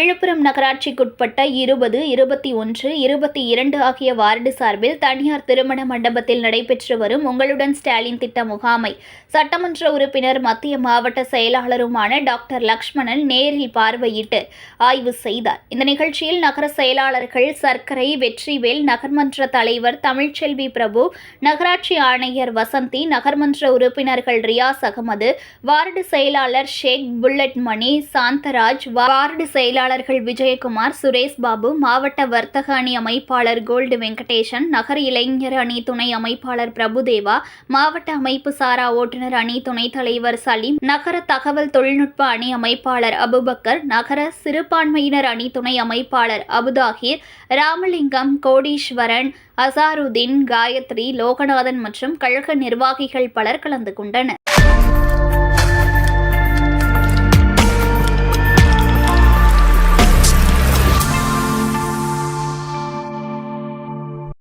விழுப்புரம் நகராட்சிக்குட்பட்ட இருபது இருபத்தி ஒன்று இருபத்தி இரண்டு ஆகிய வார்டு சார்பில் தனியார் திருமண மண்டபத்தில் நடைபெற்று வரும் உங்களுடன் ஸ்டாலின் திட்ட முகாமை சட்டமன்ற உறுப்பினர் மத்திய மாவட்ட செயலாளருமான டாக்டர் லக்ஷ்மணன் நேரில் பார்வையிட்டு ஆய்வு செய்தார். இந்த நிகழ்ச்சியில் நகர செயலாளர்கள் சர்க்கரை வெற்றிவேல் நகர்மன்ற தலைவர் தமிழ்ச்செல்வி பிரபு நகராட்சி ஆணையர் வசந்தி நகர்மன்ற உறுப்பினர்கள் ரியாஸ் அகமது வார்டு செயலாளர் ஷேக் புல்லட் மணி சாந்தராஜ் வார்டு செயலாளர் செயலாளர்கள் விஜயகுமார் சுரேஷ் பாபு மாவட்ட வர்த்தக அணி அமைப்பாளர் கோல்டு வெங்கடேஷன் நகர இளைஞர் அணி துணை அமைப்பாளர் பிரபுதேவா மாவட்ட அமைப்பு சாரா ஓட்டுநர் அணி துணைத் தலைவர் சலீம் நகர தகவல் தொழில்நுட்ப அணி அமைப்பாளர் அபுபக்கர் நகர சிறுபான்மையினர் அணி துணை அமைப்பாளர் அபுதாகிர் ராமலிங்கம் கோடீஸ்வரன் அசாருதீன் காயத்ரி லோகநாதன் மற்றும் கழக நிர்வாகிகள் பலர் கலந்து கொண்டனர்.